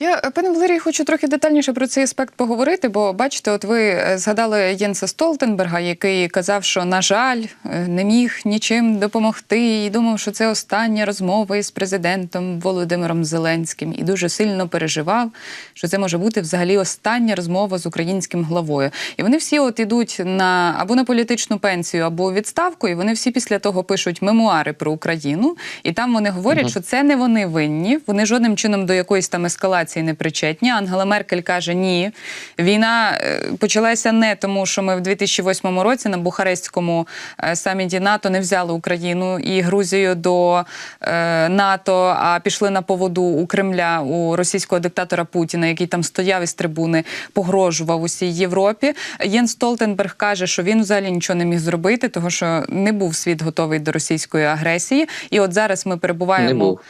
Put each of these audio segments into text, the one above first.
Я, е, пане Валерій, хочу трохи детальніше про цей аспект поговорити, бо бачите, от ви е, згадали Єнса Столтенберга, який казав, що на жаль, е, не міг нічим допомогти, і думав, що це остання розмова із президентом Володимиром Зеленським, і дуже сильно переживав, що це може бути взагалі остання розмова з українським главою. І вони всі от ідуть на або на політичну пенсію, або відставку, і вони всі після того пишуть мемуари про Україну, і там вони говорять, Мгм. що це не вони винні, вони жодним чином до якоїсь там ескалації не причетні. Ангела Меркель каже: ні, війна е, почалася не тому, що ми в 2008 році на Бухарестському е, саміті НАТО не взяли Україну і Грузію до е, НАТО, а пішли на поводу у Кремля у російського диктатора Путіна, який там стояв із трибуни, погрожував усій Європі. Єн Столтенберг каже, що він взагалі нічого не міг зробити, тому що не був світ готовий до російської агресії. І от зараз ми перебуваємо був.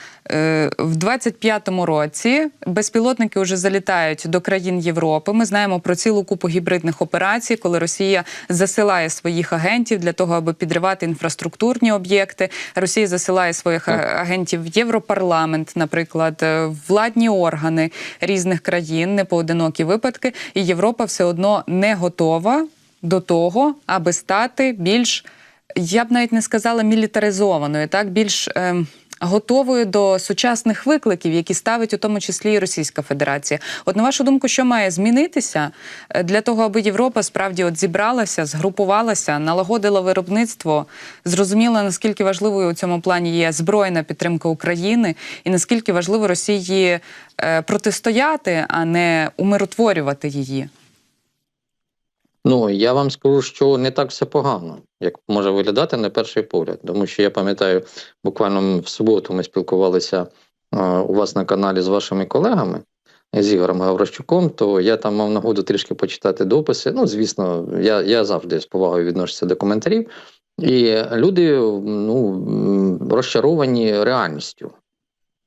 В 25-му році безпілотники вже залітають до країн Європи. Ми знаємо про цілу купу гібридних операцій, коли Росія засилає своїх агентів для того, аби підривати інфраструктурні об'єкти. Росія засилає своїх агентів в Європарламент, наприклад, е, владні органи різних країн, непоодинокі випадки. І Європа все одно не готова до того, аби стати більш я б навіть не сказала мілітаризованою, так більш ем, готовою до сучасних викликів, які ставить у тому числі і Російська Федерація. От на вашу думку, що має змінитися е, для того, аби Європа справді от зібралася, згрупувалася, налагодила виробництво, зрозуміла наскільки важливою у цьому плані є збройна підтримка України, і наскільки важливо Росії е, протистояти, а не умиротворювати її. Ну я вам скажу, що не так все погано, як може виглядати на перший погляд. Тому що я пам'ятаю, буквально в суботу ми спілкувалися у вас на каналі з вашими колегами з Ігорем Гаврощуком, то я там мав нагоду трішки почитати дописи. Ну, звісно, я, я завжди з повагою відношуся до коментарів. І люди ну, розчаровані реальністю,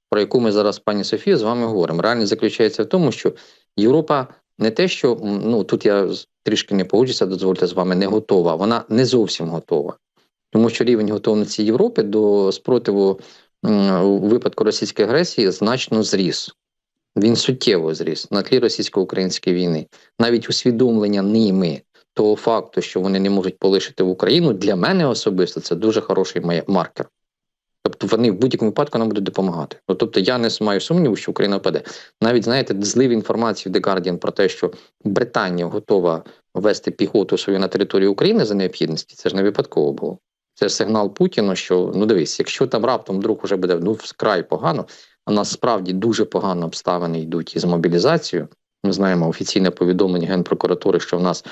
про яку ми зараз, пані Софія, з вами говоримо. Реальність заключається в тому, що Європа не те, що ну тут я трішки не погоджуся, дозвольте з вами, не готова. Вона не зовсім готова. Тому що рівень готовності Європи до спротиву у випадку російської агресії значно зріс. Він суттєво зріс на тлі російсько-української війни. Навіть усвідомлення ними того факту, що вони не можуть полишити в Україну, для мене особисто це дуже хороший маркер. Тобто вони в будь-якому випадку нам будуть допомагати. Ну, тобто я не маю сумніву, що Україна впаде. Навіть знаєте, злив інформацію в The Guardian про те, що Британія готова ввести піхоту свою на територію України за необхідності. Це ж не випадково було. Це сигнал Путіну, що ну дивись, якщо там раптом вдруг уже буде ну вкрай погано, а насправді дуже погано обставини йдуть із мобілізацією. Ми знаємо офіційне повідомлення Генпрокуратури, що в нас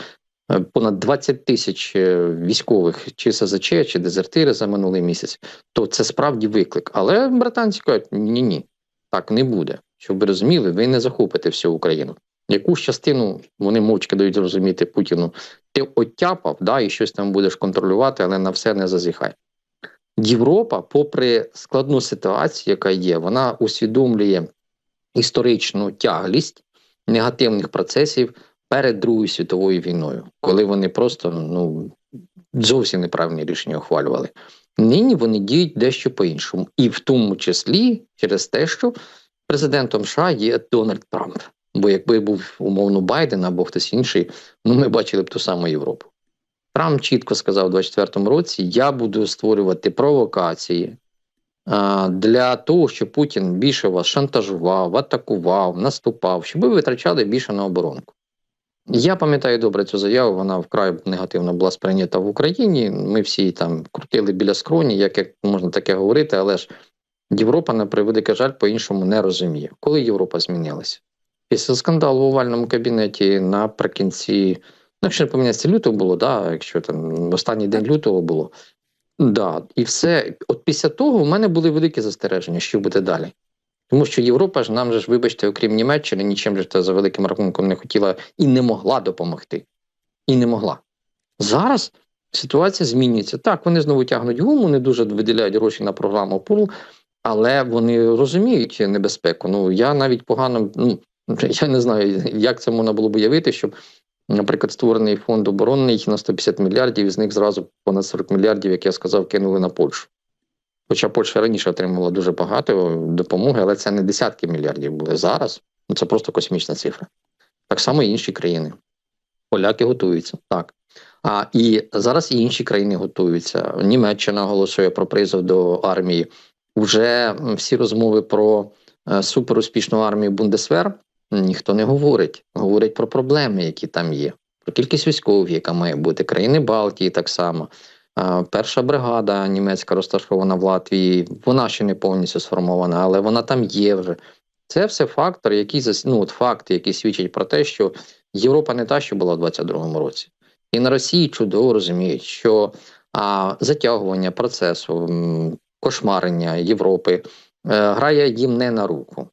понад 20 тисяч е, військових чи СЗЧ, чи дезертири за минулий місяць, то це справді виклик. Але британці кажуть, ні, ні, так не буде. Щоб ви розуміли, ви не захопите всю Україну. Якусь частину вони мовчки дають зрозуміти Путіну, ти оттяпав, да, і щось там будеш контролювати, але на все не зазіхай. Європа, попри складну ситуацію, яка є, вона усвідомлює історичну тяглість негативних процесів перед Другою світовою війною, коли вони просто ну зовсім неправильні рішення ухвалювали. Нині вони діють дещо по-іншому, і в тому числі через те, що президентом США є Дональд Трамп. Бо якби був умовно Байден або хтось інший, ну ми бачили б ту саму Європу. Трамп чітко сказав у 24-му році: я буду створювати провокації а, для того, щоб Путін більше вас шантажував, атакував, наступав, щоб ви витрачали більше на оборонку. Я пам'ятаю добре цю заяву, вона вкрай негативно була сприйнята в Україні. Ми всі там крутили біля скроні, як, як можна таке говорити, але ж Європа, на превеликий жаль, по-іншому не розуміє. Коли Європа змінилася? Після скандалу в овальному кабінеті наприкінці, ну, якщо не помиляється, лютого було, да, якщо там останній день лютого було. Да, і все. От після того в мене були великі застереження, що буде далі. Тому що Європа ж нам же ж, вибачте, окрім Німеччини, нічим же та за великим рахунком не хотіла і не могла допомогти. І не могла. Зараз ситуація змінюється. Так, вони знову тягнуть гуму, не дуже виділяють гроші на програму ПУЛ, але вони розуміють небезпеку. Ну я навіть погано, ну я не знаю, як це можна було б уявити, щоб, наприклад, створений фонд оборонний на 150 мільярдів, із них зразу понад 40 мільярдів, як я сказав, кинули на Польщу. Хоча Польща раніше отримувала дуже багато допомоги, але це не десятки мільярдів були зараз. Ну це просто космічна цифра. Так само і інші країни. Поляки готуються, так. А і зараз і інші країни готуються. Німеччина голосує про призов до армії. Вже всі розмови про е, суперуспішну армію Бундесвер ніхто не говорить. Говорять про проблеми, які там є, про кількість військових, яка має бути. Країни Балтії так само. Перша бригада німецька розташована в Латвії. Вона ще не повністю сформована, але вона там є вже. Це все фактори, які зас- ну, от факти, які свідчать про те, що Європа не та, що була в 22-му році. І на Росії чудово розуміють, що а, затягування процесу, кошмарення Європи е, грає їм не на руку.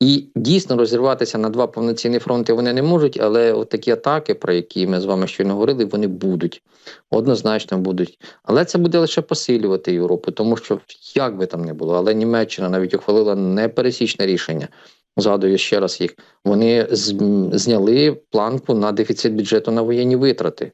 І дійсно розірватися на два повноцінні фронти вони не можуть, але от такі атаки, про які ми з вами щойно говорили, вони будуть однозначно будуть. Але це буде лише посилювати Європу, тому що як би там не було, але Німеччина навіть ухвалила непересічне рішення. Згадую ще раз їх. Вони зняли планку на дефіцит бюджету на воєнні витрати.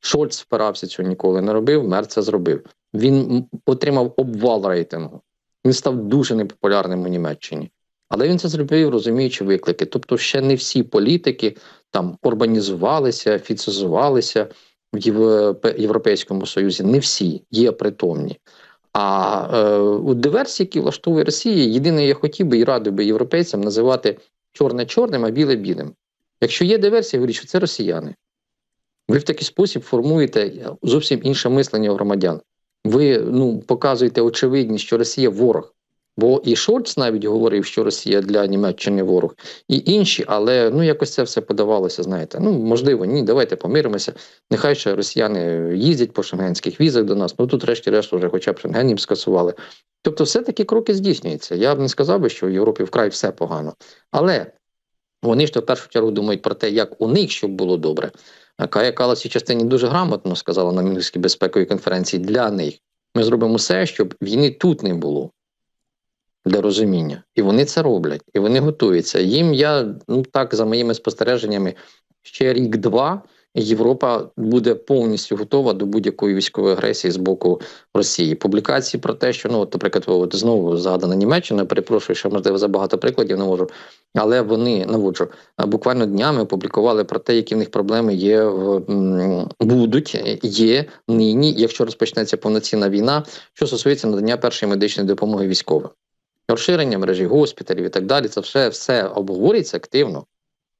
Шольц впирався цього ніколи не робив, Мер це зробив. Він отримав обвал рейтингу. Він став дуже непопулярним у Німеччині. Але він це зробив, розуміючи виклики. Тобто, ще не всі політики там урбанізувалися, фіцизувалися в Європейському Союзі. Не всі є притомні. А е, у диверсії, які влаштовує Росія, єдине, я хотів би і радив би європейцям називати чорне чорним, а біле білим. Якщо є диверсія, говоріть, що це росіяни. Ви в такий спосіб формуєте зовсім інше мислення громадян. Ви ну, показуєте очевидність, що Росія ворог. Бо і Шольц навіть говорив, що Росія для Німеччини ворог, і інші, але ну якось це все подавалося. Знаєте, ну можливо, ні, давайте помиримося. Нехай ще росіяни їздять по шенгенських візах до нас. Ну тут, решті-решт, вже хоча б шенген їм скасували. Тобто, все такі кроки здійснюються. Я б не сказав би, що в Європі вкрай все погано, але вони ж то в першу чергу думають про те, як у них щоб було добре. Кая Калас у частині дуже грамотно сказала на Мюнхенській безпековій конференції для них. Ми зробимо все, щоб війни тут не було для розуміння. І вони це роблять, і вони готуються. Їм я, ну так, за моїми спостереженнями, ще рік-два. Європа буде повністю готова до будь-якої військової агресії з боку Росії. Публікації про те, що ну, от, наприклад, от знову згадана Німеччина, перепрошую, що можливо за багато прикладів не можу, але вони наводжу буквально днями опублікували про те, які в них проблеми є в будуть, є нині, якщо розпочнеться повноцінна війна, що стосується надання першої медичної допомоги військовим розширення мережі госпіталів і так далі. Це все, все обговорюється активно.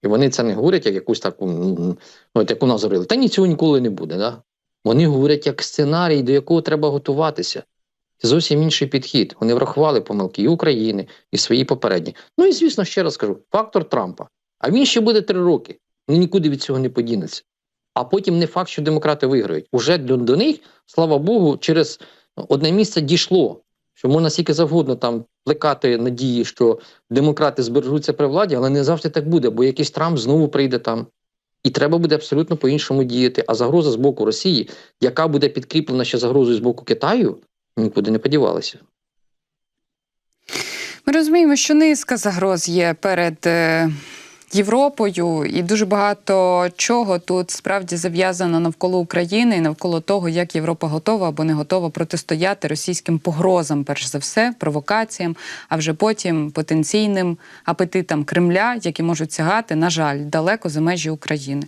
І вони це не говорять як якусь таку, ну, ну, от як у нас говорили, та ні, цього ніколи не буде. Да? Вони говорять як сценарій, до якого треба готуватися. Це зовсім інший підхід. Вони врахували помилки і України, і свої попередні. Ну і звісно, ще раз кажу: фактор Трампа. А він ще буде три роки. Він нікуди від цього не подінеться. А потім не факт, що демократи виграють. Уже до, до них, слава Богу, через одне місце дійшло що можна скільки завгодно там плекати надії, що демократи збережуться при владі, але не завжди так буде, бо якийсь Трамп знову прийде там. І треба буде абсолютно по-іншому діяти. А загроза з боку Росії, яка буде підкріплена ще загрозою з боку Китаю, нікуди не подівалася. Ми розуміємо, що низка загроз є перед е, Європою, і дуже багато чого тут справді зав'язано навколо України і навколо того, як Європа готова або не готова протистояти російським погрозам, перш за все, провокаціям, а вже потім потенційним апетитам Кремля, які можуть сягати, на жаль, далеко за межі України.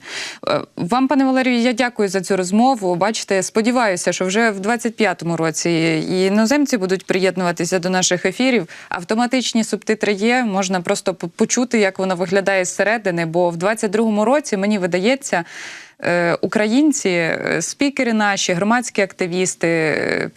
Е, Вам, пане Валерію, я дякую за цю розмову. Бачите, сподіваюся, що вже в 25-му році і іноземці будуть приєднуватися до наших ефірів. Автоматичні субтитри є. Можна просто почути, як воно виглядає зсередини. Бо в 22-му році мені видається. е, Українці, е, спікери наші, громадські активісти, е,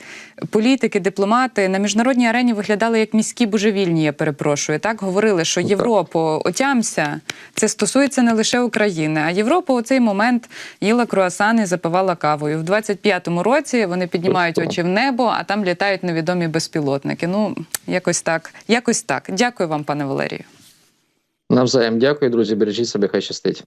політики, дипломати на міжнародній арені виглядали як міські божевільні. Я перепрошую. Так говорили, що так. Європу отямся. Це стосується не лише України, а Європа у цей момент їла круасани, запивала кавою. В 25-му році вони піднімають очі в небо, а там літають невідомі безпілотники. Ну якось так. Якось так. Дякую вам, пане Валерію. Навзаєм дякую, друзі. Бережіть себе, хай щастить.